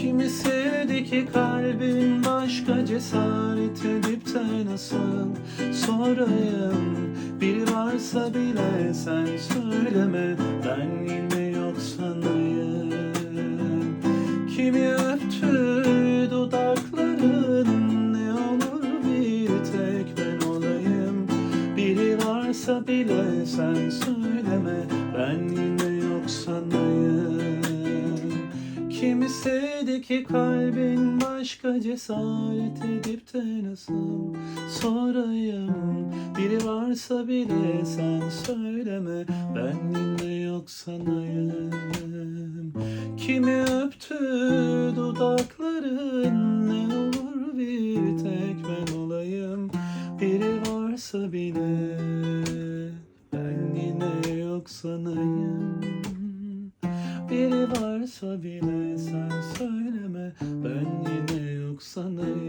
Kimi sevdi ki kalbin başka cesaret edip de nasıl sorayım Biri varsa bile sen söyleme ben yine yok sanayım. Kimi öptü dudakların ne olur bir tek ben olayım? Biri varsa bile sen söyleme ben yine yok sanayım Kimi sevdi ki kalbin başka cesaret edip de nasıl sorayım Biri varsa bile sen söyleme ben yine yok sanayım. Kimi öptü dudakların ne olur bir tek ben olayım. Biri varsa bile ben yine yok sanayım biri varsa bile sen söyleme. Ben yine yok sanayım